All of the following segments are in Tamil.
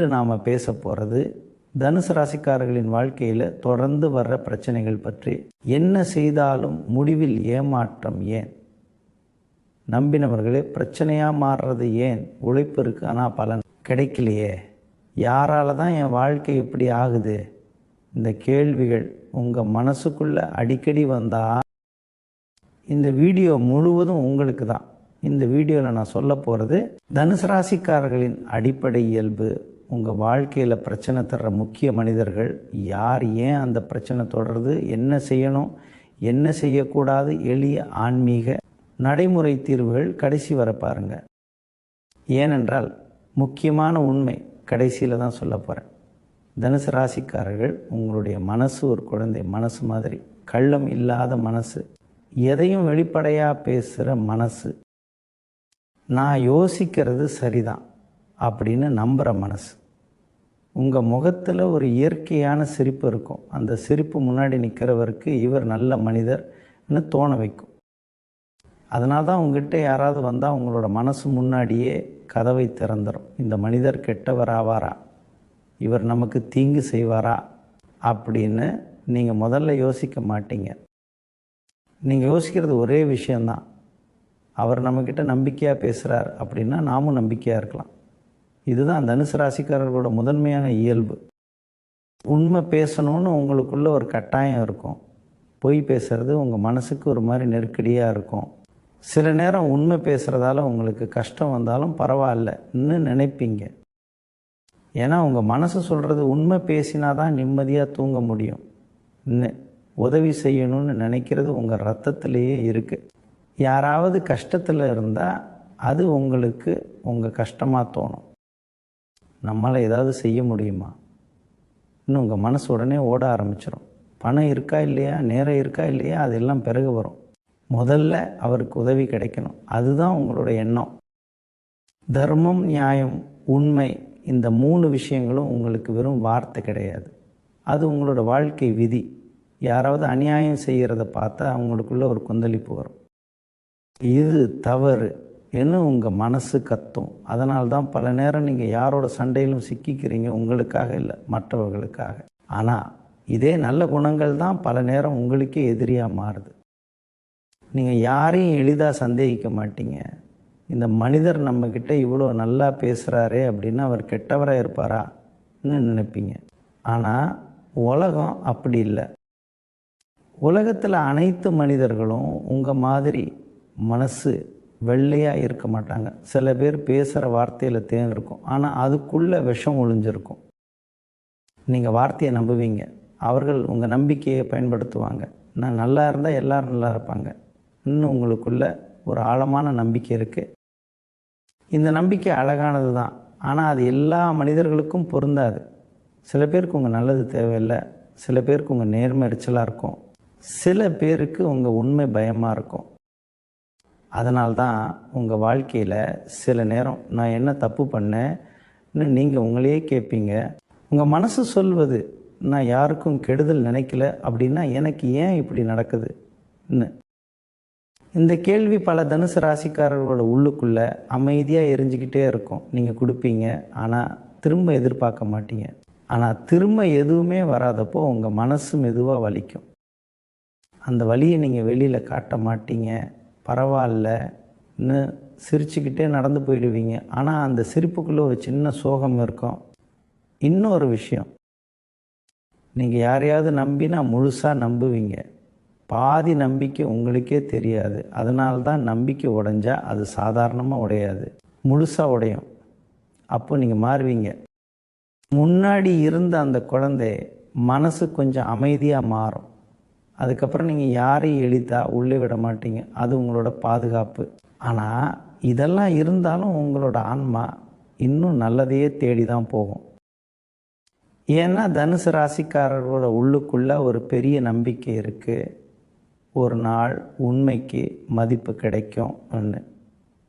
இன்று நாம் பேச போகிறது தனுசு ராசிக்காரர்களின் வாழ்க்கையில் தொடர்ந்து வர்ற பிரச்சனைகள் பற்றி. என்ன செய்தாலும் முடிவில் ஏமாற்றம் ஏன்? நம்பினவர்களே பிரச்சனையாக மாறுறது ஏன்? உழைப்பு இருக்கு ஆனால் பலன் கிடைக்கலையே. யாரால தான் என் வாழ்க்கை இப்படி ஆகுது? இந்த கேள்விகள் உங்கள் மனசுக்குள்ளே அடிக்கடி வந்தால் இந்த வீடியோ முழுவதும் உங்களுக்கு தான் இந்த வீடியோவில் நான் சொல்ல போகிறது தனுசு ராசிக்காரர்களின் அடிப்படை இயல்பு உங்கள் வாழ்க்கையில் பிரச்சனை தர்ற முக்கிய மனிதர்கள் யார் ஏன் அந்த பிரச்சனை தொடருது என்ன செய்யணும் என்ன செய்யக்கூடாது எளிய ஆன்மீக நடைமுறை தீர்வுகள் கடைசி வர பாருங்க. ஏனென்றால் முக்கியமான உண்மை கடைசியில் தான் சொல்ல போகிறேன் தனுசு ராசிக்காரர்கள் உங்களுடைய மனசு ஒரு குழந்தை மனசு மாதிரி. கள்ளம் இல்லாத மனசு. எதையும் வெளிப்படையாக பேசுகிற மனசு. நான் யோசிக்கிறது சரிதான் அப்படின்னு நம்புகிற மனசு. உங்கள் முகத்தில் ஒரு இயற்கையான சிரிப்பு இருக்கும். அந்த சிரிப்பு முன்னாடி நிற்கிறவருக்கு இவர் நல்ல மனிதர்னு தோண வைக்கும். அதனால தான் உங்ககிட்ட யாராவது வந்தால் உங்களோட மனசு முன்னாடியே கதவை திறந்துடும் இந்த மனிதர் கெட்டவராவாரா இவர் நமக்கு தீங்கு செய்வாரா? அப்படின்னு நீங்கள் முதல்ல யோசிக்க மாட்டீங்க. நீங்கள் யோசிக்கிறது ஒரே விஷயந்தான் அவர் நம்மக்கிட்ட நம்பிக்கையாக பேசுகிறார் அப்படின்னா நாமும் நம்பிக்கையாக இருக்கலாம். இதுதான் தனுசு ராசிக்காரர்களோட முதன்மையான இயல்பு. உண்மை பேசணும்னு உங்களுக்குள்ள ஒரு கட்டாயம் இருக்கும். பொய் பேசுறது உங்கள் மனசுக்கு ஒரு மாதிரி நெருக்கடியாக இருக்கும். சில நேரம் உண்மை பேசுகிறதால உங்களுக்கு கஷ்டம் வந்தாலும் பரவாயில்லன்னு நினைப்பீங்க. ஏன்னா உங்கள் மனசு சொல்கிறது உண்மை பேசினா தான் நிம்மதியாக தூங்க முடியும். இன்னும் உதவி செய்யணும்னு நினைக்கிறது உங்கள் ரத்தத்திலேயே இருக்குது யாராவது கஷ்டத்தில் இருந்தால் அது உங்களுக்கு உங்கள் கஷ்டமாக தோணும். நம்மளால் ஏதாவது செய்ய முடியுமா? இன்னும் உங்கள் மனசு உடனே ஓட ஆரம்பிச்சிடும் பணம் இருக்கா இல்லையா? நேரம் இருக்கா இல்லையா? அதெல்லாம் பிறகு வரும். முதல்ல அவருக்கு உதவி கிடைக்கணும். அதுதான் உங்களோட எண்ணம். தர்மம் நியாயம் உண்மை இந்த மூணு விஷயங்களும் உங்களுக்கு வெறும் வார்த்தை கிடையாது. அது உங்களோட வாழ்க்கை விதி. யாராவது அநியாயம் செய்கிறத பார்த்தா அவங்களுக்குள்ள ஒரு கொந்தளிப்பு வரும். இது தவறு. என்ன உங்கள் மனசு கத்தும்? அதனால தான் பல நேரம் நீங்கள் யாரோட சண்டையிலும் சிக்கிக்கிறீங்க? உங்களுக்காக இல்லை மற்றவர்களுக்காக. ஆனால் இதே நல்ல குணங்கள் தான் பல நேரம் உங்களுக்கே எதிரியாக மாறுது. நீங்கள் யாரையும் எளிதாக சந்தேகிக்க மாட்டீங்க. இந்த மனிதர் நம்மக்கிட்ட இவ்வளோ நல்லா பேசுகிறாரே அப்படின்னா அவர் கெட்டவராக இருப்பாரான்னு நினைப்பீங்க. ஆனால் உலகம் அப்படி இல்லை. உலகத்தில் அனைத்து மனிதர்களும் உங்கள் மாதிரி மனசு வெள்ளையாக இருக்க மாட்டாங்க. சில பேர் பேசுகிற வார்த்தையில் தேன் இருக்கும். ஆனால் அதுக்குள்ளே விஷம் ஒழிஞ்சிருக்கும் நீங்கள் வார்த்தையை நம்புவீங்க. அவர்கள் உங்கள் நம்பிக்கையை பயன்படுத்துவாங்க. நான் நல்லா இருந்தால் எல்லோரும் நல்லா இருப்பாங்க. இன்னும் உங்களுக்குள்ள ஒரு ஆழமான நம்பிக்கை இருக்குது இந்த நம்பிக்கை அழகானது தான். ஆனால் அது எல்லா மனிதர்களுக்கும் பொருந்தாது. சில பேருக்கு உங்கள் நல்லது தேவையில்லை. சில பேருக்கு உங்கள் நேர்மை எரிச்சலாக இருக்கும். சில பேருக்கு உங்கள் உண்மை பயமாக இருக்கும். அதனால்தான் உங்கள் வாழ்க்கையில் சில நேரம் நான் என்ன தப்பு பண்ணேன்னு நீங்கள் உங்களையே கேட்பீங்க உங்கள் மனசு சொல்வது நான் யாருக்கும் கெடுதல் நினைக்கல அப்படின்னா எனக்கு ஏன் இப்படி நடக்குதுன்னு. இந்த கேள்வி பல தனுசு ராசிக்காரர்களோட உள்ளுக்குள்ளே அமைதியாக எரிஞ்சுக்கிட்டே இருக்கும். நீங்கள் கொடுப்பீங்க ஆனால் திரும்ப எதிர்பார்க்க மாட்டீங்க. ஆனால் திரும்ப எதுவுமே வராதப்போ உங்கள் மனசு மெதுவாக வலிக்கும். அந்த வலியை நீங்கள் வெளியில் காட்ட மாட்டீங்க. பரவாயில்லன்னு சிரிச்சுக்கிட்டே நடந்து போயிடுவீங்க. ஆனால் அந்த சிரிப்புக்குள்ளே ஒரு சின்ன சோகம் இருக்கும். இன்னொரு விஷயம். நீங்கள் யாரையாவது நம்பினா முழுசாக நம்புவீங்க. பாதி நம்பிக்கை உங்களுக்கே தெரியாது. அதனால்தான் நம்பிக்கை உடைஞ்சா அது சாதாரணமாக உடையாது. முழுசாக உடையும். அப்போ நீங்கள் மாறுவீங்க. முன்னாடி இருந்த அந்த குழந்தை மனசு கொஞ்சம் அமைதியாக மாறும். அதுக்கப்புறம் நீங்கள் யாரையும் எளிதாக உள்ளே விட மாட்டீங்க. அது உங்களோட பாதுகாப்பு. ஆனால் இதெல்லாம் இருந்தாலும் உங்களோட ஆன்மா இன்னும் நல்லதையே தேடி தான் போகும். ஏன்னா தனுசு ராசிக்காரர்களோட உள்ளுக்குள்ள ஒரு பெரிய நம்பிக்கை இருக்குது ஒரு நாள் உண்மைக்கு மதிப்பு கிடைக்கும் ஒன்று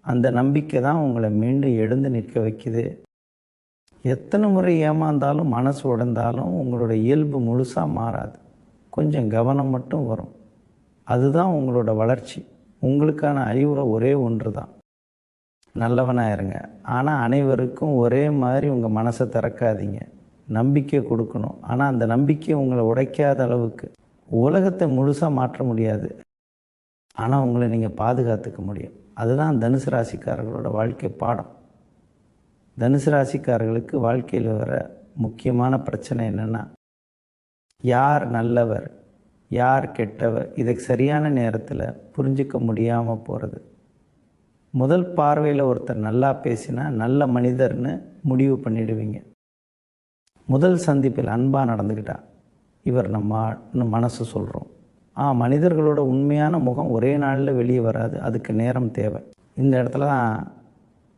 அந்த நம்பிக்கை தான் உங்களை மீண்டும் எழுந்து நிற்க வைக்குது. எத்தனை முறை ஏமாந்தாலும் மனசு உடைந்தாலும் உங்களோட இயல்பு முழுசாக மாறாது. கொஞ்சம் கவனம் மட்டும் வரும். அதுதான் உங்களோட வளர்ச்சி. உங்களுக்கான அறிவுரை ஒரே ஒன்று தான் நல்லவனாக இருங்க ஆனால் அனைவருக்கும் ஒரே மாதிரி உங்கள் மனசை திறக்காதீங்க. நம்பிக்கை கொடுக்கணும். ஆனால் அந்த நம்பிக்கை உங்களை உடைக்காத அளவுக்கு. உலகத்தை முழுசாக மாற்ற முடியாது. ஆனால் உங்களை நீங்கள் பாதுகாத்துக்க முடியும். அதுதான் தனுசு ராசிக்காரர்களோட வாழ்க்கை பாடம். தனுசு ராசிக்காரர்களுக்கு வாழ்க்கையில் வர முக்கியமான பிரச்சனை என்னென்னா யார் நல்லவர் யார் கெட்டவர் இதை சரியான நேரத்தில் புரிஞ்சிக்க முடியாமல் போகிறது முதல் பார்வையில் ஒருத்தர் நல்லா பேசினா நல்ல மனிதர்னு முடிவு பண்ணிடுவீங்க. முதல் சந்திப்பில் அன்பாக நடந்துக்கிட்டா இவர் நம்ம மனசு சொல்கிறோம் ஆ மனிதர்களோட உண்மையான முகம் ஒரே நாளில் வெளியே வராது அதுக்கு நேரம் தேவை. இந்த இடத்துல தான்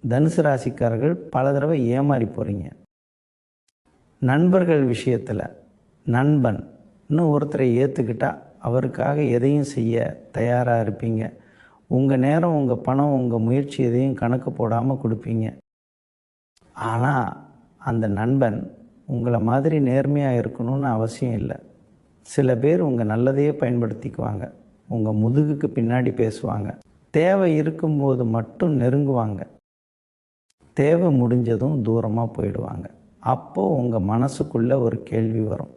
தனுசு ராசிக்காரர்கள் பல தடவை ஏமாறி போகிறீங்க நண்பர்கள் விஷயத்தில் நண்பன் இன்னும் ஒருத்தரை ஏற்றுக்கிட்டா அவருக்காக எதையும் செய்ய தயாராக இருப்பீங்க. உங்கள் நேரம் உங்கள் பணம் உங்கள் முயற்சி எதையும் கணக்கு போடாமல் கொடுப்பீங்க. ஆனால் அந்த நண்பன் உங்களை மாதிரி நேர்மையாக இருக்கணும்னு அவசியம் இல்லை. சில பேர் உங்கள் நல்லதையே பயன்படுத்திக்குவாங்க. உங்கள் முதுகுக்கு பின்னாடி பேசுவாங்க. தேவை இருக்கும்போது மட்டும் நெருங்குவாங்க. தேவை முடிஞ்சதும் தூரமாக போயிடுவாங்க. அப்போது உங்கள் மனசுக்குள்ளே ஒரு கேள்வி வரும்.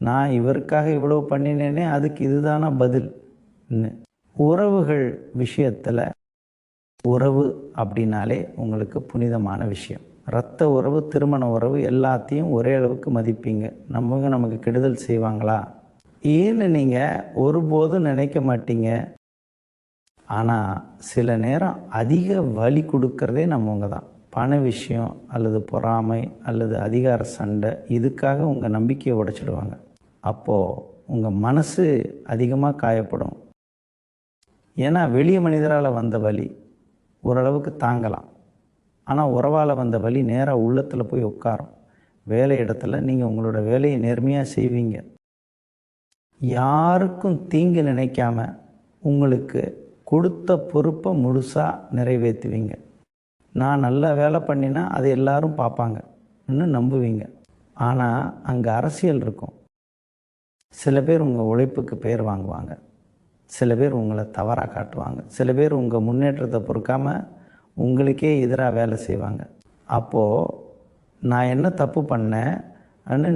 நான் இவருக்காக இவ்வளவு பண்ணினேனே அதுக்கு இதுதானா பதில்? உறவுகள் விஷயத்தில் உறவு அப்படின்னாலே உங்களுக்கு புனிதமான விஷயம். இரத்த உறவு திருமண உறவு எல்லாத்தையும் ஒரே அளவுக்கு மதிப்பீங்க. நம்மங்க நமக்கு கெடுதல் செய்வாங்களா? ஏன்னு நீங்கள் ஒருபோதும் நினைக்க மாட்டீங்க. ஆனால் சில நேரம் அதிக வலி கொடுக்கறதே நம்மவங்க தான். பண விஷயம் அல்லது பொறாமை அல்லது அதிகார சண்டை இதுக்காக உங்கள் நம்பிக்கையை உடைச்சிடுவாங்க. அப்போது உங்கள் மனசு அதிகமாக காயப்படும். ஏன்னா வெளிய மனிதரால் வந்த வலி ஓரளவுக்கு தாங்கலாம். ஆனால் உறவால் வந்த வலி நேராக உள்ளத்தில் போய் உட்காரும். வேலை இடத்துல நீங்கள் உங்களோட வேலையை நேர்மையாக செய்வீங்க. யாருக்கும் தீங்கு நினைக்காம உங்களுக்கு கொடுத்த பொறுப்பை முழுசாக நிறைவேற்றுவீங்க. நான் நல்லா வேலை பண்ணினா அதை எல்லாரும் பார்ப்பாங்க. இன்னும் நம்புவீங்க. ஆனால் அங்கே அரசியல் இருக்கும். சில பேர் உங்கள் உழைப்புக்கு பேர் வாங்குவாங்க. சில பேர் உங்களை தவறாக காட்டுவாங்க. சில பேர் உங்கள் முன்னேற்றத்தை பொறுக்காமல் உங்களுக்கே எதிராக வேலை செய்வாங்க. அப்போது நான் என்ன தப்பு பண்ணேன்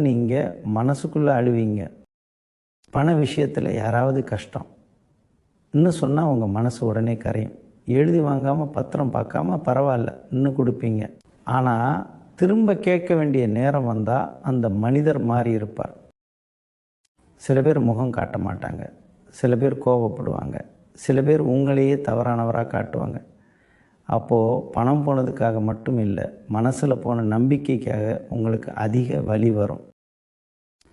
நீங்கள் மனசுக்குள்ளே அழுவீங்க. பண விஷயத்தில் யாராவது கஷ்டம். இன்னும் சொன்னால் உங்கள் மனசு உடனே கரையும். எழுதி வாங்காமல் பத்திரம் பார்க்காம பரவாயில்ல இன்னும் கொடுப்பீங்க. ஆனால் திரும்ப கேட்க வேண்டிய நேரம் வந்தால் அந்த மனிதர் மாறி இருப்பார். சில பேர் முகம் காட்ட மாட்டாங்க. சில பேர் கோபப்படுவாங்க சில பேர் உங்களையே தவறானவராக காட்டுவாங்க. அப்போது பணம் போனதுக்காக மட்டும் இல்லை மனசில் போன நம்பிக்கைக்காக உங்களுக்கு அதிக வலி வரும்.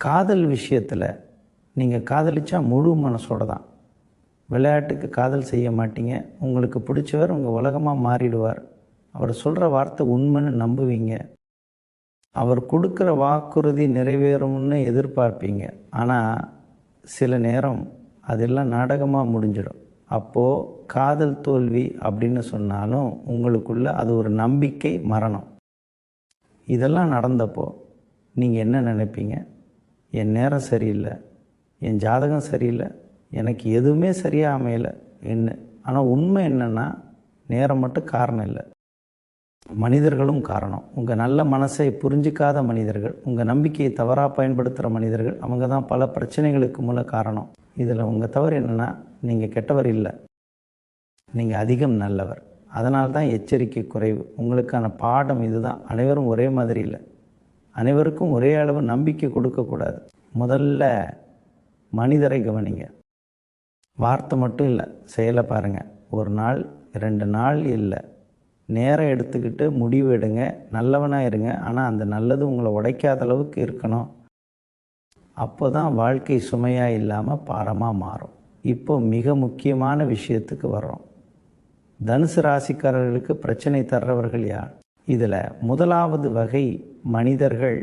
காதல் விஷயத்தில் நீங்கள் காதலிச்சா முழு மனசோட தான். விளையாட்டுக்கு காதல் செய்ய மாட்டீங்க. உங்களுக்கு பிடிச்சவர் உங்கள் உலகமாக மாறிடுவார். அவர் சொல்கிற வார்த்தை உண்மைன்னு நம்புவீங்க. அவர் கொடுக்குற வாக்குறுதி நிறைவேறும்னு எதிர்பார்ப்பீங்க. ஆனால் சில நேரம் அதெல்லாம் நாடகமாக முடிஞ்சிடும். அப்போது காதல் தோல்வி அப்படின்னு சொன்னாலும் உங்களுக்குள்ள அது ஒரு நம்பிக்கை மரணம். இதெல்லாம் நடந்தப்போ நீங்கள் என்ன நினைப்பீங்க? என் நேரம் சரியில்லை. என் ஜாதகம் சரியில்லை. எனக்கு எதுவுமே சரியாக அமையலை. என்ன? ஆனால் உண்மை என்னென்னா நேரம் மட்டும் காரணம் இல்லை. மனிதர்களும் காரணம். உங்கள் நல்ல மனசை புரிஞ்சிக்காத மனிதர்கள் உங்கள் நம்பிக்கையை தவறாக பயன்படுத்துகிற மனிதர்கள் அவங்க தான் பல பிரச்சனைகளுக்கு மூல காரணம். இதில் உங்கள் தவறு என்னென்னா நீங்கள் கெட்டவர் இல்லை. நீங்கள் அதிகம் நல்லவர். அதனால தான் எச்சரிக்கை குறைவு. உங்களுக்கான பாடம் இதுதான். அனைவரும் ஒரே மாதிரி இல்லை. அனைவருக்கும் ஒரே அளவு நம்பிக்கை கொடுக்கக்கூடாது முதல்ல மனிதரை கவனிங்க. வார்த்தை மட்டும் இல்லை செயலை பாருங்கள் ஒரு நாள் ரெண்டு நாள் இல்லை. நேரம் எடுத்துக்கிட்டு முடிவு எடுங்க. நல்லவனாக இருங்க. ஆனால் அந்த நல்லது உங்களை உடைக்காத அளவுக்கு இருக்கணும். அப்போ தான் வாழ்க்கை சுமையாக இல்லாமல் பாரமாக மாறும். இப்போ மிக முக்கியமான விஷயத்துக்கு வர்றோம். தனுசு ராசிக்காரர்களுக்கு பிரச்சனை தர்றவர்கள் யார்? இதில் முதலாவது வகை மனிதர்கள்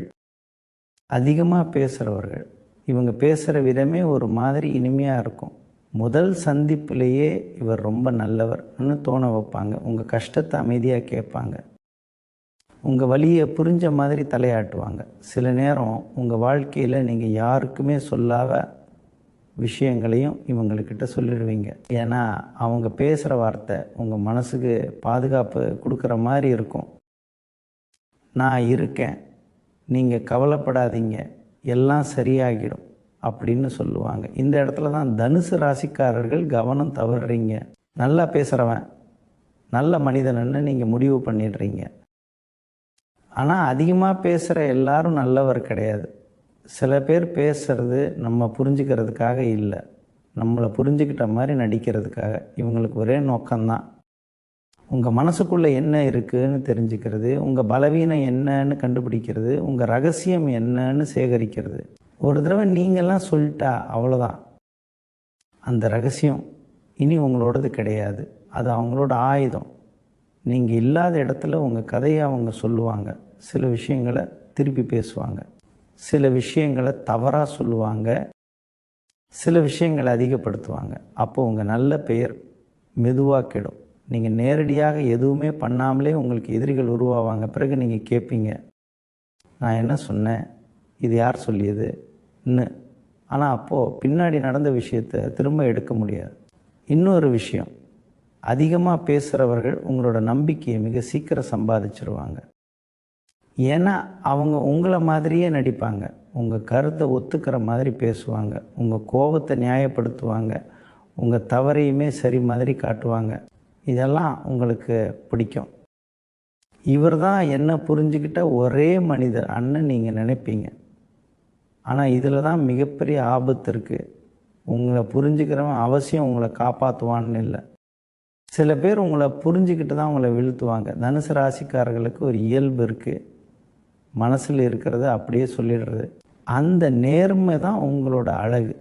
அதிகமாக பேசுகிறவர்கள் இவங்க பேசுகிற விதமே ஒரு மாதிரி இனிமையாக இருக்கும். முதல் சந்திப்பிலேயே இவர் ரொம்ப நல்லவர்னு தோண வைப்பாங்க. உங்கள் கஷ்டத்தை அமைதியாக கேட்பாங்க. உங்கள் வழியை புரிஞ்ச மாதிரி தலையாட்டுவாங்க. சில நேரம் உங்கள் வாழ்க்கையில் நீங்கள் யாருக்குமே சொல்லாத விஷயங்களையும் இவங்கக்கிட்ட சொல்லிடுவீங்க. ஏன்னா அவங்க பேசுகிற வார்த்தை உங்கள் மனசுக்கு பாதுகாப்பு கொடுக்குற மாதிரி இருக்கும். நான் இருக்கேன். நீங்கள் கவலைப்படாதீங்க. எல்லாம் சரியாகிடும். அப்படின்னு சொல்லுவாங்க. இந்த இடத்துல தான் தனுசு ராசிக்காரர்கள் கவனம் தவறுறீங்க. நல்லா பேசுகிறவன் நல்ல மனிதன்னு நீங்கள் முடிவு பண்ணிடுறீங்க. ஆனால் அதிகமாக பேசுகிற எல்லாரும் நல்லவர் கிடையாது. சில பேர் பேசுறது நம்ம புரிஞ்சுக்கிறதுக்காக இல்லை. நம்மளை புரிஞ்சுக்கிட்ட மாதிரி நடிக்கிறதுக்காக. இவங்களுக்கு ஒரே நோக்கம்தான். உங்கள் மனசுக்குள்ளே என்ன இருக்குதுன்னு தெரிஞ்சுக்கிறது உங்கள் பலவீனம் என்னன்னு கண்டுபிடிக்கிறது உங்கள் ரகசியம் என்னன்னு சேகரிக்கிறது. ஒரு தடவை நீங்கள்லாம் சொல்லிட்டா அவ்வளோதான் அந்த ரகசியம் இனி உங்களோடது கிடையாது. அது அவங்களோட ஆயுதம். நீங்கள் இல்லாத இடத்துல உங்கள் கதையை அவங்க சொல்லுவாங்க. சில விஷயங்களை திருப்பி பேசுவாங்க. சில விஷயங்களை தவறாக சொல்லுவாங்க. சில விஷயங்களை அதிகப்படுத்துவாங்க. அப்போ உங்கள் நல்ல பெயர் மெதுவாக கெடும். நீங்கள் நேரடியாக எதுவுமே பண்ணாமலே உங்களுக்கு எதிரிகள் உருவாவாங்க. பிறகு நீங்கள் கேட்பீங்க நான் என்ன சொன்னேன்? இது யார் சொல்லியது? இன்னும் ஆனால் அப்போது பின்னாடி நடந்த விஷயத்தை திரும்ப எடுக்க முடியாது. இன்னொரு விஷயம். அதிகமாக பேசுகிறவர்கள் உங்களோட நம்பிக்கையை மிக சீக்கிரம் சம்பாதிச்சிருவாங்க. ஏன்னா அவங்க உங்களை மாதிரியே நடிப்பாங்க. உங்கள் கருத்தை ஒத்துக்கிற மாதிரி பேசுவாங்க. உங்கள் கோபத்தை நியாயப்படுத்துவாங்க. உங்கள் தவறையுமே சரி மாதிரி காட்டுவாங்க. இதெல்லாம் உங்களுக்கு பிடிக்கும். இவர் தான் என்ன புரிஞ்சுக்கிட்ட ஒரே மனிதர் அண்ணன் நீங்கள் நினைப்பீங்க. ஆனால் இதில் தான் மிகப்பெரிய ஆபத்து இருக்குது உங்களை புரிஞ்சுக்கிறவன் அவசியம் உங்களை காப்பாற்றுவான்னு இல்லை. சில பேர் உங்களை புரிஞ்சுக்கிட்டு தான் உங்களை வீழ்த்துவாங்க. தனுசு ராசிக்காரர்களுக்கு ஒரு இயல்பு இருக்குது மனசில் இருக்கிறத அப்படியே சொல்லிடுறது. அந்த நேர்மை தான் உங்களோட அழகு.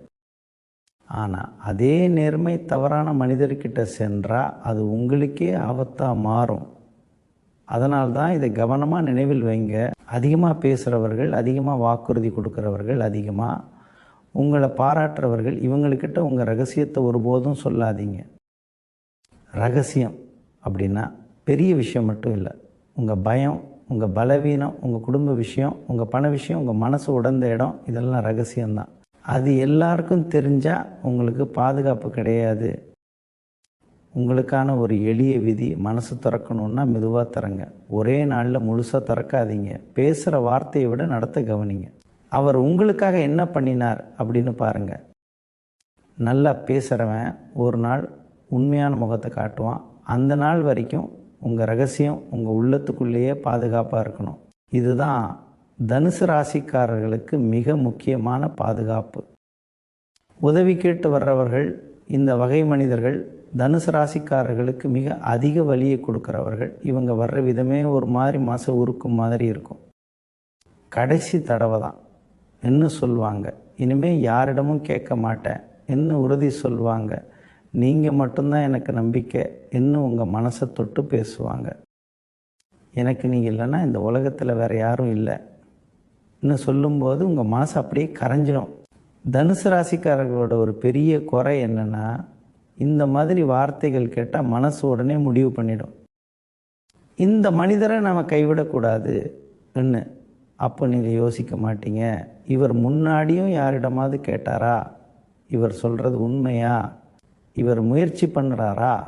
ஆனால் அதே நேர்மை தவறான மனிதர்கிட்ட சென்றால் அது உங்களுக்கே ஆபத்தாக மாறும். அதனால் தான் இதை கவனமாக நினைவில் வைங்க. அதிகமாக பேசுகிறவர்கள் அதிகமாக வாக்குறுதி கொடுக்குறவர்கள் அதிகமாக உங்களை பாராட்டுறவர்கள் இவங்கக்கிட்ட உங்கள் ரகசியத்தை ஒருபோதும் சொல்லாதீங்க. ரகசியம் அப்படின்னா பெரிய விஷயம் மட்டும் இல்லை. உங்கள் பயம் உங்கள் பலவீனம் உங்கள் குடும்ப விஷயம் உங்கள் பண விஷயம் உங்கள் மனசு உடந்த இடம் இதெல்லாம் ரகசியம்தான். அது எல்லாருக்கும் தெரிஞ்சால் உங்களுக்கு பாதுகாப்பு கிடையாது. உங்களுக்கான ஒரு எளிய விதி மனசு திறக்கணுன்னா மெதுவாக திறங்க. ஒரே நாளில் முழுசாக திறக்காதீங்க. பேசுகிற வார்த்தையை விட நடத்த கவனிங்க. அவர் உங்களுக்காக என்ன பண்ணினார் அப்படின்னு பாருங்கள் நல்லா பேசுகிறவன் ஒரு நாள் உண்மையான முகத்தை காட்டுவான். அந்த நாள் வரைக்கும் உங்கள் ரகசியம் உங்கள் உள்ளத்துக்குள்ளேயே பாதுகாப்பாக இருக்கணும். இதுதான் தனுசு ராசிக்காரர்களுக்கு மிக முக்கியமான பாதுகாப்பு. உதவி கேட்டு வர்றவர்கள் இந்த வகை மனிதர்கள் தனுசு ராசிக்காரர்களுக்கு மிக அதிக வழியை கொடுக்குறவர்கள். இவங்க வர்ற விதமே ஒரு மாதிரி மாசம் உருக்கும் மாதிரி இருக்கும். கடைசி தடவை தான். என்ன சொல்லுவாங்க இனிமேல் யாரிடமும் கேட்க மாட்டேன். என்ன உறுதி சொல்லுவாங்க நீங்கள் மட்டும்தான் எனக்கு நம்பிக்கை. இன்னும் உங்கள் மனசை தொட்டு பேசுவாங்க? எனக்கு நீங்கள் இல்லைன்னா இந்த உலகத்தில் வேறு யாரும் இல்லை. இன்னும் சொல்லும்போது உங்கள் மனசு அப்படியே கரைஞ்சிடும் தனுசு ராசிக்காரர்களோட ஒரு பெரிய குறை என்னென்னா இந்த மாதிரி வார்த்தைகள் கேட்டால் மனசு உடனே முடிவு பண்ணிடும். இந்த மனிதரை நம்ம கைவிடக்கூடாது. என்ன? அப்போ நீங்கள் யோசிக்க மாட்டீங்க. இவர் முன்னாடியும் யாரிடமாவது கேட்டாரா? இவர் சொல்கிறது உண்மையா? இவர் முயற்சி பண்ணுறாரா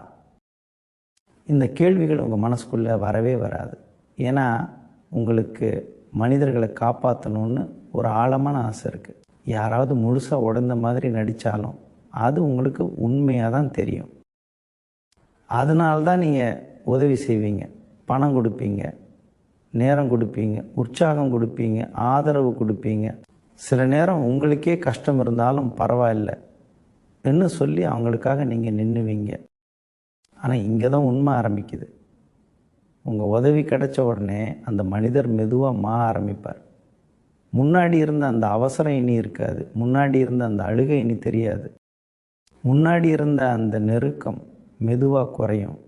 இந்த கேள்விகள் உங்கள் மனசுக்குள்ளே வரவே வராது. ஏன்னா உங்களுக்கு மனிதர்களை காப்பாற்றணுன்னு ஒரு ஆழமான ஆசை இருக்குது யாராவது முழுசாக உடந்த மாதிரி நடித்தாலும் அது உங்களுக்கு உண்மையாக தான் தெரியும். அதனால தான் நீங்கள் உதவி செய்வீங்க. பணம் கொடுப்பீங்க. நேரம் கொடுப்பீங்க. உற்சாகம் கொடுப்பீங்க. ஆதரவு கொடுப்பீங்க. சில நேரம் உங்களுக்கே கஷ்டம் இருந்தாலும் பரவாயில்ல என்று சொல்லி அவங்களுக்காக நீங்கள் நின்றுவீங்க ஆனால் இங்கே தான் உண்மை ஆரம்பிக்குது. உங்கள் உதவி கிடைச்ச உடனே அந்த மனிதர் மெதுவாக மா ஆரம்பிப்பார். முன்னாடி இருந்த அந்த அவசரம் இனி இருக்காது. முன்னாடி இருந்த அந்த அழுகை இனி தெரியாது. முன்னாடி இருந்த அந்த நெருக்கம் மெதுவாக குறையும்.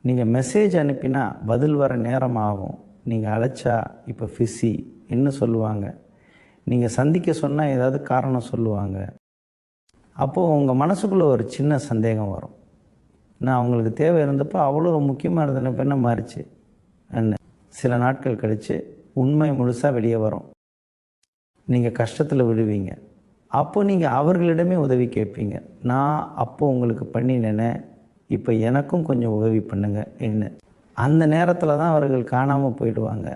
நீங்கள் மெசேஜ் அனுப்பினா பதில் வர நேரம் ஆகும். நீங்கள் அழைச்சா இப்போ ஃபிஸி என்ன சொல்லுவாங்க. நீங்கள் சந்திக்க சொன்னால் ஏதாவது காரணம் சொல்லுவாங்க. அப்போது உங்கள் மனசுக்குள்ளே ஒரு சின்ன சந்தேகம் வரும். நான் அவங்களுக்கு தேவை இருந்தப்போ அவ்வளோ முக்கியமாக இருந்த என்ன மாறிச்சு? என்ன? சில நாட்கள் கழித்து உண்மை முழுசாக வெளியே வரும். நீங்கள் கஷ்டத்தில் விடுவீங்க அப்போ நீங்கள் அவர்களிடமே உதவி கேட்பீங்க. நான் அப்போ உங்களுக்கு பண்ணினேனே இப்போ எனக்கும் கொஞ்சம் உதவி பண்ணுங்க என்ன? அந்த நேரத்தில் தான் அவர்கள் காணாமல் போயிடுவாங்க.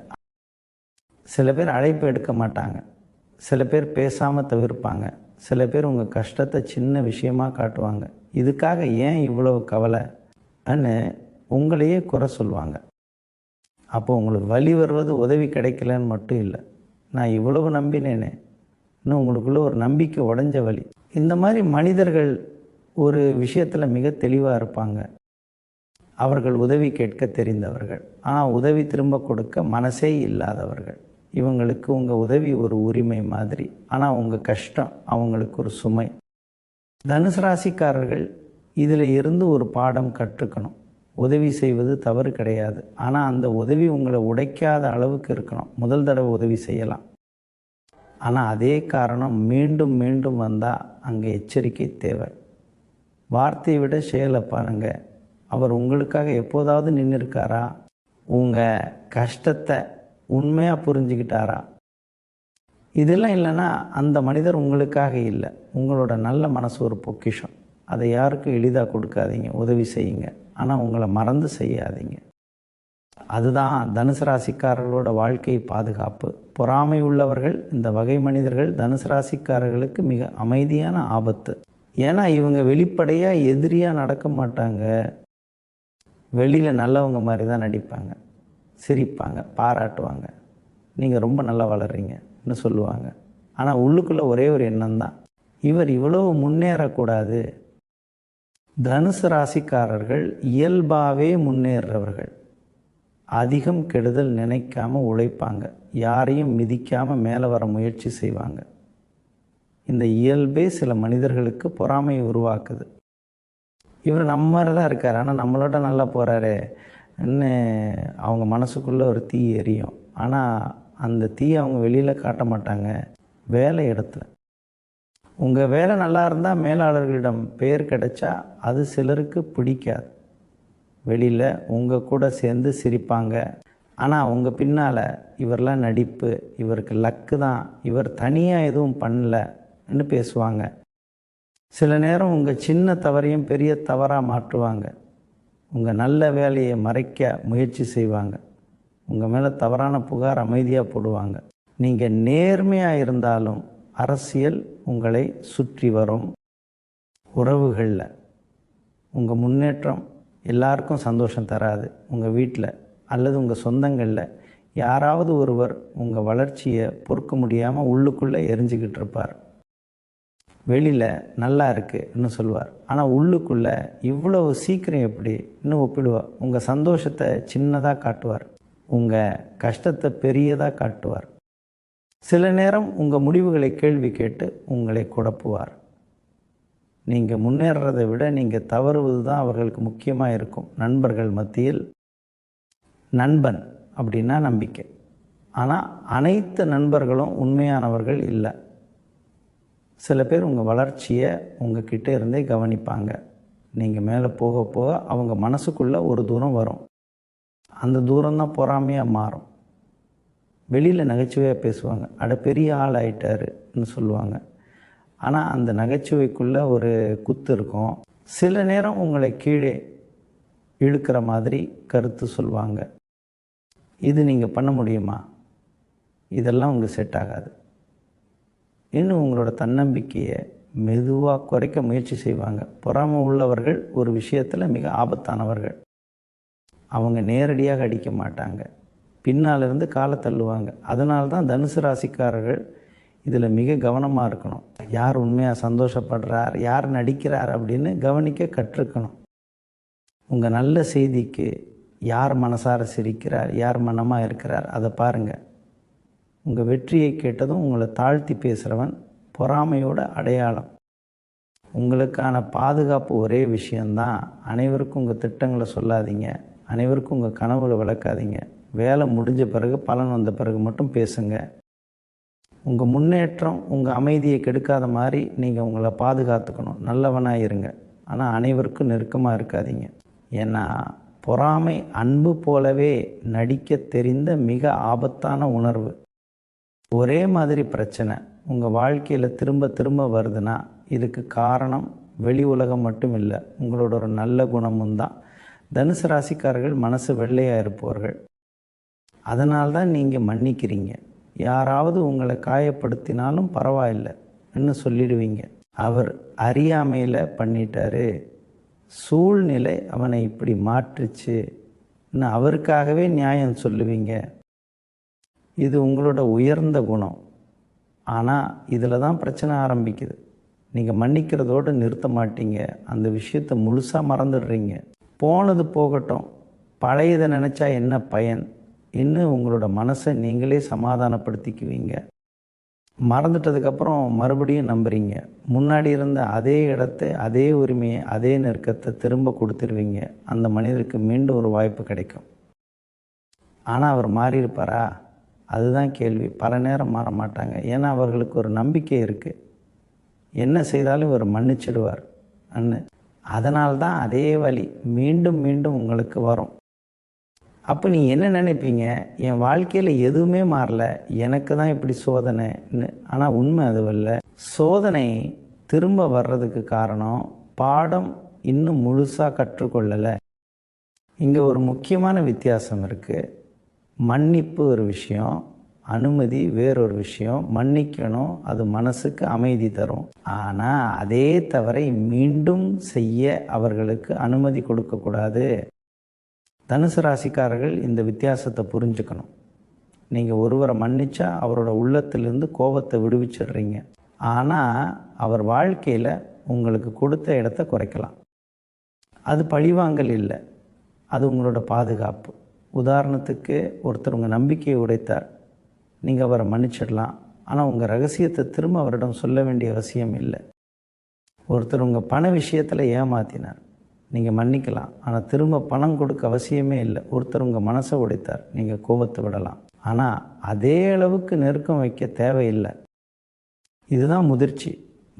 சில பேர் அழைப்பு எடுக்க மாட்டாங்க. சில பேர் பேசாமல் தவிர்ப்பாங்க. சில பேர் உங்கள் கஷ்டத்தை சின்ன விஷயமா காட்டுவாங்க. இதுக்காக ஏன் இவ்வளவு கவலை? அன்னு உங்களையே குறை சொல்லுவாங்க. அப்போ உங்களுக்கு வழி வருவது உதவி கிடைக்கலன்னு மட்டும் இல்லை. நான் இவ்வளவு நம்பினேனே. இன்னும் உங்களுக்குள்ளே ஒரு நம்பிக்கை உடஞ்ச வழி. இந்த மாதிரி மனிதர்கள் ஒரு விஷயத்தில் மிக தெளிவாக இருப்பாங்க. அவர்கள் உதவி கேட்க தெரிந்தவர்கள். ஆனால் உதவி திரும்ப கொடுக்க மனசே இல்லாதவர்கள். இவங்களுக்கு உங்கள் உதவி ஒரு உரிமை மாதிரி. ஆனால் உங்கள் கஷ்டம் அவங்களுக்கு ஒரு சுமை. தனுசு ராசிக்காரர்கள் இதில் இருந்து ஒரு பாடம் கற்றுக்கணும். உதவி செய்வது தவறு கிடையாது. ஆனால் அந்த உதவி உங்களை உடைக்காத அளவுக்கு இருக்கணும். முதல் தடவை உதவி செய்யலாம். ஆனால் அதே காரணம் மீண்டும் மீண்டும் வந்தால் அங்கே எச்சரிக்கை தேவை. வார்த்தையை விட செயலை பாருங்க. அவர் உங்களுக்காக எப்போதாவது நின்றுருக்காரா உங்கள் கஷ்டத்தை உண்மையாக புரிஞ்சுக்கிட்டாரா? இதெல்லாம் இல்லைன்னா அந்த மனிதர் உங்களுக்காக இல்லை. உங்களோட நல்ல மனசு ஒரு பொக்கிஷம். அதை யாருக்கும் எளிதாக கொடுக்காதீங்க. உதவி செய்யுங்க. ஆனால் உங்களை மறந்து செய்யாதீங்க. அதுதான் தனுசு ராசிக்காரர்களோட வாழ்க்கை பாதுகாப்பு. பொறாமை உள்ளவர்கள் இந்த வகை மனிதர்கள் தனுசு ராசிக்காரர்களுக்கு மிக அமைதியான ஆபத்து. ஏன்னா இவங்க வெளிப்படையாக எதிரியாக நடக்க மாட்டாங்க. வெளியில் நல்லவங்க மாதிரி தான் நடிப்பாங்க. சிரிப்பாங்க பாராட்டுவாங்க. நீங்கள் ரொம்ப நல்லா வளர்றீங்கன்னு சொல்லுவாங்க. ஆனால் உள்ளுக்குள்ளே ஒரே ஒரு எண்ணம் தான் இவர் இவ்வளவு முன்னேறக்கூடாது. தனுசு ராசிக்காரர்கள் இயல்பாகவே முன்னேறவர்கள் அதிகம் கெடுதல் நினைக்காம உழைப்பாங்க. யாரையும் மிதிக்காம மேலே வர முயற்சி செய்வாங்க. இந்த இயல்பே சில மனிதர்களுக்கு பொறாமையை உருவாக்குது. இவர் நம்ம தான் இருக்கார். ஆனால் நம்மளோட நல்லா போகிறாரு அவங்க மனசுக்குள்ளே ஒரு தீ எரியும். ஆனால் அந்த தீ அவங்க வெளியில் காட்ட மாட்டாங்க. வேலை இடத்துல. உங்கள் வேலை நல்லா இருந்தால் மேலாளர்களிடம் பெயர் கிடைச்சா அது சிலருக்கு பிடிக்காது. வெளியில் உங்கள் கூட சேர்ந்து சிரிப்பாங்க. ஆனால் உங்கள் பின்னால் இவரெலாம் நடிப்பு இவருக்கு லக்கு தான் இவர் தனியாக எதுவும் பண்ணலன்னு பேசுவாங்க. சில நேரம் உங்கள் சின்ன தவறையும் பெரிய தவறாக மாற்றுவாங்க. உங்கள் நல்ல வேலையை மறைக்க முயற்சி செய்வாங்க. உங்கள் மேலே தவறான புகார் அமைதியாக போடுவாங்க. நீங்கள் நேர்மையாக இருந்தாலும் அரசியல் உங்களை சுற்றி வரும் உறவுகளில். உங்கள் முன்னேற்றம் எல்லாருக்கும் சந்தோஷம் தராது. உங்கள் வீட்டில் அல்லது உங்கள் சொந்தங்களில் யாராவது ஒருவர் உங்கள் வளர்ச்சியை பொறுக்க முடியாமல் உள்ளுக்குள்ளே எரிஞ்சுக்கிட்டு இருப்பார். வெளியில் நல்லா இருக்குன்னு சொல்லுவார் ஆனால் உள்ளுக்குள்ளே இவ்வளவு சீக்கிரம் எப்படி இன்னும் ஒப்பிடுவார் உங்கள் சந்தோஷத்தை சின்னதாக காட்டுவார். உங்கள் கஷ்டத்தை பெரியதாக காட்டுவார். சில நேரம் உங்கள் முடிவுகளை கேள்வி கேட்டு உங்களை குழப்புவார். நீங்கள் முன்னேறதை விட நீங்கள் தவறுவது தான் அவர்களுக்கு முக்கியமாக இருக்கும். நண்பர்கள் மத்தியில் நண்பன் அப்படின்னா நம்பிக்கை. ஆனால் அனைத்து நண்பர்களும் உண்மையானவர்கள் இல்லை. சில பேர் உங்கள் வளர்ச்சியை உங்கள் கிட்டே இருந்தே கவனிப்பாங்க. நீங்கள் மேலே போக போக அவங்க மனசுக்குள்ளே ஒரு தூரம் வரும். அந்த தூரம் தான் பொறாமையாக மாறும். வெளியில் நகைச்சுவையாக பேசுவாங்க. அட பெரிய ஆள் ஆயிட்டாருன்னு சொல்லுவாங்க. ஆனால் அந்த நகைச்சுவைக்குள்ளே ஒரு குத்து இருக்கும். சில நேரம் உங்களை கீழே இழுக்கிற மாதிரி கருத்து சொல்லுவாங்க. இது நீங்கள் பண்ண முடியுமா? இதெல்லாம் உங்களுக்கு செட் ஆகாது. இன்னும் உங்களோட தன்னம்பிக்கையை மெதுவாக குறைக்க முயற்சி செய்வாங்க. பொறாமை உள்ளவர்கள் ஒரு விஷயத்தில் மிக ஆபத்தானவர்கள். அவங்க நேரடியாக அடிக்க மாட்டாங்க. பின்னால் இருந்து காலை தள்ளுவாங்க. அதனால தான் தனுசு ராசிக்காரர்கள் இதில் மிக கவனமாக இருக்கணும். யார் உண்மையாக சந்தோஷப்படுறார் யார் நடிக்கிறார் அப்படின்னு கவனிக்க கற்றுக்கணும். உங்கள் நல்ல செய்திக்கு யார் மனசார சிரிக்கிறார் யார் மனமாக இருக்கிறார் அதை பாருங்கள் உங்கள் வெற்றியை கேட்டதும் உங்களை தாழ்த்தி பேசுகிறவன் பொறாமையோட அடையாளம். உங்களுக்கான பாதுகாப்பு ஒரே விஷயந்தான் அனைவருக்கும் உங்கள் திட்டங்களை சொல்லாதீங்க. அனைவருக்கும் உங்கள் கனவுகளை விளக்காதீங்க. வேலை முடிஞ்ச பிறகு பலன் வந்த பிறகு மட்டும் பேசுங்க. உங்கள் முன்னேற்றம் உங்கள் அமைதியை கெடுக்காத மாதிரி நீங்கள் உங்களை பாதுகாத்துக்கணும். நல்லவனாக இருங்க. ஆனால் அனைவருக்கும் நெருக்கமாக இருக்காதீங்க. ஏன்னா பொறாமை அன்பு போலவே நடிக்க தெரிந்த மிக ஆபத்தான உணர்வு. ஒரே மாதிரி பிரச்சனை. உங்கள் வாழ்க்கையில் திரும்ப திரும்ப வருதுன்னா இதுக்கு காரணம் வெளி உலகம் மட்டும் இல்லை. உங்களோட ஒரு நல்ல குணமும் தான். தனுசு ராசிக்காரர்கள் மனசு வெள்ளையாக இருப்பவர்கள். அதனால்தான் நீங்கள் மன்னிக்கிறீங்க. யாராவது உங்களை காயப்படுத்தினாலும் பரவாயில்லைன்னு சொல்லிடுவீங்க. அவர் அறியாமையில் பண்ணிட்டாரு. சூழ்நிலை அவனை இப்படி மாற்றுச்சு இன்னும் அவருக்காகவே நியாயம் சொல்லுவீங்க. இது உங்களோட உயர்ந்த குணம். ஆனால் இதில் தான் பிரச்சனை ஆரம்பிக்குது. நீங்கள் மன்னிக்கிறதோடு நிறுத்த மாட்டீங்க. அந்த விஷயத்தை முழுசாக மறந்துடுறீங்க. போனது போகட்டும். பழையதை நினச்சா என்ன பயன்? இன்னும் உங்களோட மனசை நீங்களே சமாதானப்படுத்திக்குவீங்க? மறந்துட்டதுக்கப்புறம் மறுபடியும் நம்புறீங்க. முன்னாடி இருந்த அதே இடத்த அதே உரிமையை அதே நெருக்கத்தை திரும்ப கொடுத்துருவீங்க. அந்த மனிதருக்கு மீண்டும் ஒரு வாய்ப்பு கிடைக்கும். ஆனால் அவர் மாறியிருப்பாரா? அதுதான் கேள்வி. பல நேரம் மாற மாட்டாங்க ஏன்னா அவர்களுக்கு ஒரு நம்பிக்கை இருக்குது என்ன செய்தாலும் இவர் மன்னிச்சிடுவார். அன்னு அதனால்தான் அதே வழி மீண்டும் மீண்டும் உங்களுக்கு வரும். அப்போ நீ என்ன நினைப்பீங்க? என் வாழ்க்கையில் எதுவுமே மாறல. எனக்கு தான் இப்படி சோதனைன்னு ஆனால் உண்மை அதுவல்ல சோதனை திரும்ப வர்றதுக்கு காரணம் பாடம் இன்னும் முழுசாக கற்றுக்கொள்ளலை. இங்கே ஒரு முக்கியமான வித்தியாசம் இருக்குது மன்னிப்பு ஒரு விஷயம் அனுமதி வேறொரு விஷயம். மன்னிக்கணும் அது மனசுக்கு அமைதி தரும். ஆனால் அதே தவறை மீண்டும் செய்ய அவர்களுக்கு அனுமதி கொடுக்கக்கூடாது தனுசு ராசிக்காரர்கள் இந்த வித்தியாசத்தை புரிஞ்சுக்கணும். நீங்கள் ஒருவரை மன்னிச்சா அவரோட உள்ளத்திலிருந்து கோபத்தை விடுவிச்சிடுறீங்க. ஆனால் அவர் வாழ்க்கையில் உங்களுக்கு கொடுத்த இடத்த குறைக்கலாம். அது பழிவாங்கல் இல்லை. அது உங்களோட பாதுகாப்பு. உதாரணத்துக்கு ஒருத்தர் உங்கள் நம்பிக்கையை உடைத்தார். நீங்கள் அவரை மன்னிச்சிடலாம். ஆனால் உங்கள் ரகசியத்தை திரும்ப அவரிடம் சொல்ல வேண்டிய அவசியம் இல்லை. ஒருத்தர் உங்கள் பண விஷயத்தில் ஏமாத்தினார். நீங்கள் மன்னிக்கலாம். ஆனால் திரும்ப பணம் கொடுக்க அவசியமே இல்லை. ஒருத்தர் உங்கள் மனசை உடைத்தார். நீங்கள் கோபத்தை விடலாம். ஆனால் அதே அளவுக்கு நெருக்கம் வைக்க தேவையில்லை. இதுதான் முதிர்ச்சி.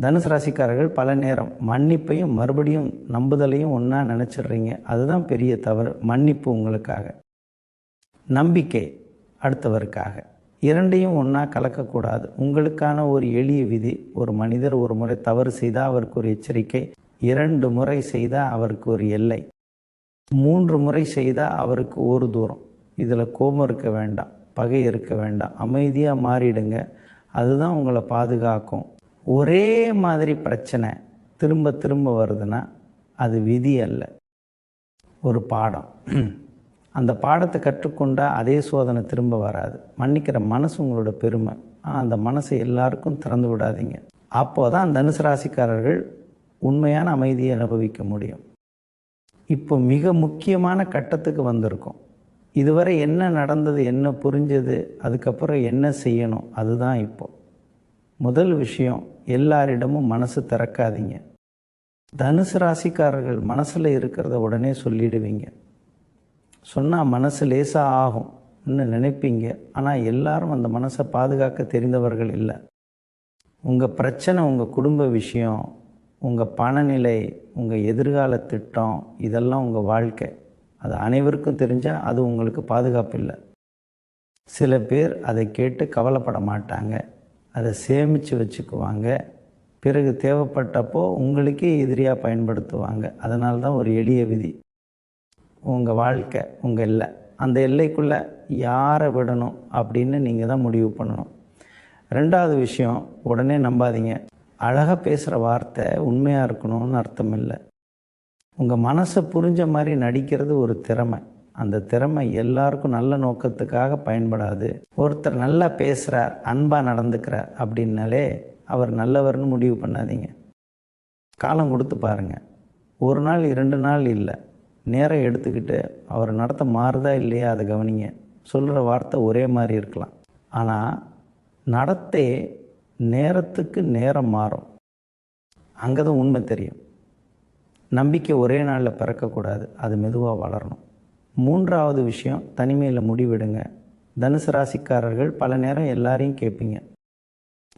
தனுசு ராசிக்காரர்கள் பல நேரம் மன்னிப்பையும் மறுபடியும் நம்புதலையும் ஒன்றா நினச்சிடுறீங்க. அதுதான் பெரிய தவறு. மன்னிப்பு உங்களுக்காக. நம்பிக்கை அடுத்தவருக்காக. இரண்டையும் ஒன்றா கலக்கக்கூடாது. உங்களுக்கான ஒரு எளிய விதி ஒரு மனிதர் ஒரு முறை தவறு செய்தால் அவருக்கு ஒரு எச்சரிக்கை இரண்டு முறை செய்தால் அவருக்கு ஒரு எல்லை. மூன்று முறை செய்தால் அவருக்கு ஒரு தூரம். இதில் கோபம் இருக்க வேண்டாம் பகை இருக்க வேண்டாம். அமைதியாக மாறிடுங்க. அதுதான் உங்களை பாதுகாக்கும். ஒரே மாதிரி பிரச்சனை திரும்ப திரும்ப வருதுன்னா அது விதி அல்ல. ஒரு பாடம். அந்த பாடத்தை கற்றுக்கொண்டால் அதே சோதனை திரும்ப வராது. மன்னிக்கிற மனசு உங்களோட பெருமை. அந்த மனசை எல்லாருக்கும் திறந்து விடாதீங்க. அப்போதான் தனுசு ராசிக்காரர்கள் உண்மையான அமைதியை அனுபவிக்க முடியும். இப்போ மிக முக்கியமான கட்டத்துக்கு வந்திருக்கோம். இதுவரை என்ன நடந்தது என்ன புரிஞ்சது அதுக்கப்புறம் என்ன செய்யணும் அதுதான் இப்போ. முதல் விஷயம் எல்லாரிடமும் மனசு திறக்காதீங்க. தனுசு ராசிக்காரர்கள் மனசில் இருக்கிறத உடனே சொல்லிடுவீங்க. சொன்னால் மனசு லேசாக ஆகும் இன்னும் நினைப்பீங்க. ஆனால் எல்லாரும் அந்த மனசை பாதுகாக்க தெரிந்தவர்கள் இல்லை. உங்கள் பிரச்சனை உங்கள் குடும்ப விஷயம் உங்கள் பணநிலை உங்கள் எதிர்கால திட்டம் இதெல்லாம் உங்கள் வாழ்க்கை. அது அனைவருக்கும் தெரிஞ்சால் அது உங்களுக்கு பாதுகாப்பு இல்லை. சில பேர் அதை கேட்டு கவலைப்பட மாட்டாங்க. அதை சேமித்து வச்சுக்குவாங்க. பிறகு தேவைப்பட்டப்போ உங்களுக்கே எதிரியாக பயன்படுத்துவாங்க. அதனால தான் ஒரு எளிய விதி. உங்கள் வாழ்க்கை உங்கள் எல்லை. அந்த எல்லைக்குள்ளே யாரை விடணும் அப்படின்னு நீங்கள் தான் முடிவு பண்ணணும். ரெண்டாவது விஷயம் உடனே நம்பாதீங்க. அழகாக பேசுகிற வார்த்தை உண்மையாக இருக்கணும்னு அர்த்தம் இல்லை. உங்கள் மனசை புரிஞ்ச மாதிரி நடிக்கிறது ஒரு திறமை. அந்த திறமை எல்லாருக்கும் நல்ல நோக்கத்துக்காக பயன்படாது. ஒருத்தர் நல்லா பேசுகிறார் அன்பாக நடந்துக்கிறார் அப்படின்னாலே அவர் நல்லவர்னு முடிவு பண்ணாதீங்க. காலம் கொடுத்து பாருங்கள் ஒரு நாள் இரண்டு நாள் இல்லை. நேரம் எடுத்துக்கிட்டு அவர் நடத்த மாறுதா இல்லையா அதை கவனிங்க. சொல்கிற வார்த்தை ஒரே மாதிரி இருக்கலாம். ஆனால் நடத்தை நேரத்துக்கு நேரம் மாறும். அங்கே தான் உண்மை தெரியும். நம்பிக்கை ஒரே நாளில் பிறக்கக்கூடாது. அது மெதுவாக வளரணும். மூன்றாவது விஷயம் தனிமையில் முடிவெடுங்க. தனுசு ராசிக்காரர்கள் பல நேரம் எல்லாரையும் கேட்பீங்க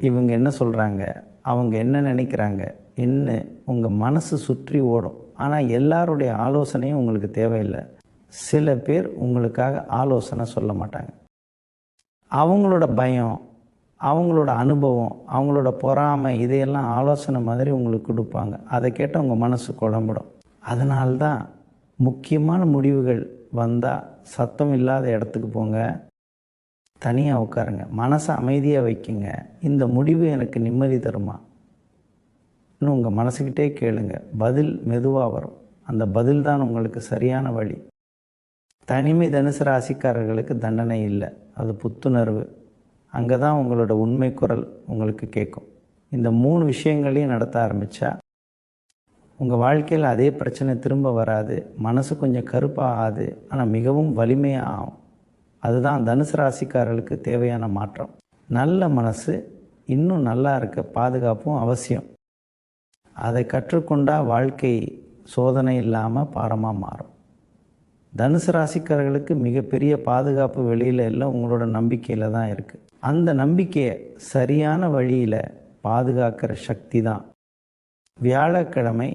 இவங்க என்ன சொல்கிறாங்க அவங்க என்ன நினைக்கிறாங்க? என்ன? உங்கள் மனசு சுற்றி ஓடும். ஆனால் எல்லாருடைய ஆலோசனையும் உங்களுக்கு தேவையில்லை. சில பேர் உங்களுக்காக ஆலோசனை சொல்ல மாட்டாங்க. அவங்களோட பயம் அவங்களோட அனுபவம் அவங்களோட பொறாமை இதையெல்லாம் ஆலோசனை மாதிரி உங்களுக்கு கொடுப்பாங்க. அதை கேட்டால் உங்கள் மனசு குழம்பிடும். அதனால்தான் முக்கியமான முடிவுகள் வந்தால் சத்தம் இல்லாத இடத்துக்கு போங்க. தனியாக உட்காருங்க. மனசை அமைதியாக வைக்குங்க. இந்த முடிவு எனக்கு நிம்மதி தருமா? இன்னும் உங்கள் மனசுக்கிட்டே கேளுங்க. பதில் மெதுவாக வரும். அந்த பதில் தான் உங்களுக்கு சரியான வழி. தனிமை தனுசு ராசிக்காரர்களுக்கு தண்டனை இல்லை. அது புத்துணர்வு. அங்கே தான் உங்களோட உண்மை குரல் உங்களுக்கு கேட்கும். இந்த மூணு விஷயங்களையும் நடத்த ஆரம்பித்தா உங்கள் வாழ்க்கையில் அதே பிரச்சனை திரும்ப வராது. மனசு கொஞ்சம் கருப்பாகாது. ஆனால் மிகவும் வலிமையாக ஆகும் அதுதான் தனுசு ராசிக்காரர்களுக்கு தேவையான மாற்றம். நல்ல மனசு இன்னும் நல்லா இருக்க பாதுகாப்பும் அவசியம். அதை கற்றுக்கொண்டால் வாழ்க்கை சோதனை இல்லாமல் பாரமாக மாறும். தனுசு ராசிக்காரர்களுக்கு மிகப்பெரிய பாதுகாப்பு வெளியில் எல்லாம் உங்களோட நம்பிக்கையில் தான் இருக்குது அந்த நம்பிக்கையை சரியான வழியில் பாதுகாக்கிற சக்தி தான். வியாழக்கிழமை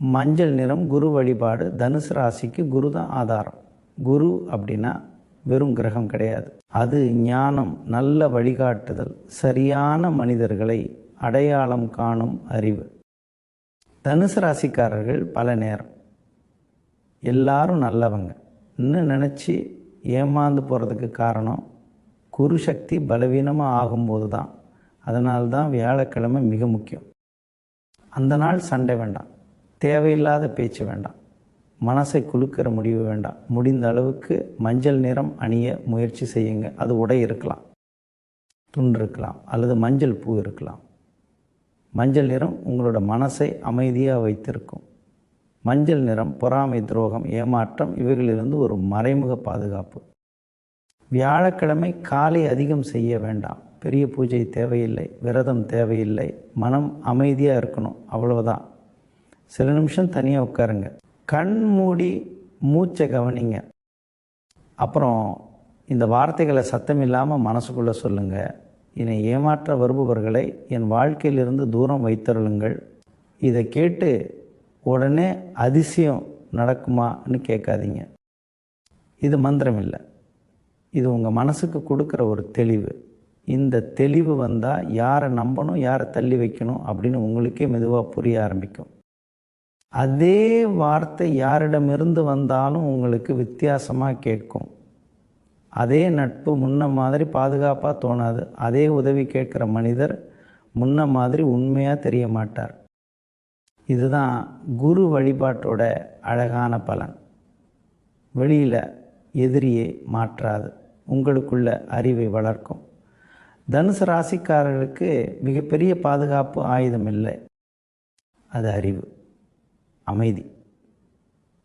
மஞ்சள் நிறம் குரு வழிபாடு தனுசு ராசிக்கு குரு தான் ஆதாரம். குரு அப்படின்னா வெறும் கிரகம் கிடையாது. அது ஞானம் நல்ல வழிகாட்டுதல் சரியான மனிதர்களை அடையாளம் காணும் அறிவு. தனுசு ராசிக்காரர்கள் பல நேரம் எல்லாரும் நல்லவங்க. இன்னும் நினச்சி ஏமாந்து போகிறதுக்கு காரணம் குரு சக்தி பலவீனமாக ஆகும்போது தான். அதனால்தான் வியாழக்கிழமை மிக முக்கியம். அந்த நாள் சண்டை வேண்டாம். தேவையில்லாத பேச்சு வேண்டாம். மனசை குலுக்கிற முடிவு வேண்டாம். முடிந்த அளவுக்கு மஞ்சள் நிறம் அணிய முயற்சி செய்யுங்க. அது உடை இருக்கலாம். துண்டு இருக்கலாம். அல்லது மஞ்சள் பூ இருக்கலாம். மஞ்சள் நிறம் உங்களோட மனசை அமைதியாக வைத்திருக்கும். மஞ்சள் நிறம் பொறாமை துரோகம் ஏமாற்றம் இவைகளிலிருந்து ஒரு மறைமுக பாதுகாப்பு. வியாழக்கிழமை காலை அதிகம் செய்ய வேண்டாம். பெரிய பூஜை தேவையில்லை விரதம் தேவையில்லை மனம் அமைதியாக இருக்கணும் அவ்வளோதான் சில நிமிஷம் தனியாக உட்காருங்க. கண் மூடி மூச்சை கவனிங்க. அப்புறம் இந்த வார்த்தைகளை சத்தம் இல்லாமல் மனசுக்குள்ளே சொல்லுங்கள் என்னை ஏமாற்ற வருபவர்களை என் வாழ்க்கையிலிருந்து தூரம் வைத்தருளுங்கள். இதை கேட்டு உடனே அதிசயம் நடக்குமான்னு கேட்காதீங்க. இது மந்திரம் இல்லை இது உங்கள் மனசுக்கு கொடுக்குற ஒரு தெளிவு. இந்த தெளிவு வந்தால் யாரை நம்பணும் யாரை தள்ளி வைக்கணும் அப்படின்னு உங்களுக்கே மெதுவாக புரிய ஆரம்பிக்கும். அதே வார்த்தை யாரிடமிருந்து வந்தாலும் உங்களுக்கு வித்தியாசமாக கேட்கும். அதே நட்பு முன்ன மாதிரி பாதுகாப்பாக தோணாது. அதே உதவி கேட்குற மனிதர் முன்ன மாதிரி உண்மையாக தெரிய மாட்டார். இதுதான் குரு வழிபாட்டோட அழகான பலன். வெளியில் எதிரியை மாற்றாது. உங்களுக்குள்ள அறிவை வளர்க்கும். தனுசு ராசிக்காரர்களுக்கு மிகப்பெரிய பாதுகாப்பு ஆயுதம் இல்லை. அது அறிவு அமைதி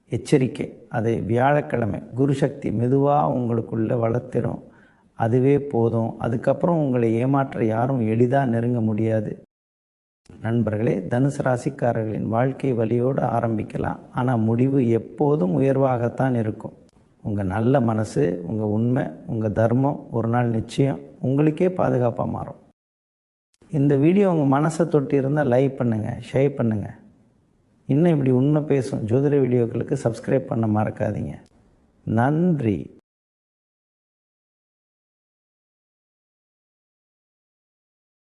எச்சரிக்கை. அதை வியாழக்கிழமை. குரு சக்தி மெதுவாக உங்களுக்குள்ளே வளர்த்திடும் அதுவே போதும். அதுக்கப்புறம் உங்களை ஏமாற்ற யாரும் எளிதாக நெருங்க முடியாது. நண்பர்களே தனுசு ராசிக்காரர்களின் வாழ்க்கை வழியோடு ஆரம்பிக்கலாம். ஆனால் முடிவு எப்போதும் உயர்வாகத்தான் இருக்கும். உங்கள் நல்ல மனசு உங்கள் உண்மை உங்கள் தர்மம் ஒரு நாள் நிச்சயம் உங்களுக்கே பாதுகாப்பாக மாறும். இந்த வீடியோ உங்கள் மனசை தொட்டி இருந்தால் லைக் பண்ணுங்கள் ஷேர் பண்ணுங்கள் இன்னும் இப்படி உண்மை பேசும் ஜோதிட வீடியோக்களுக்கு சப்ஸ்கிரைப் பண்ண மறக்காதீங்க. நன்றி.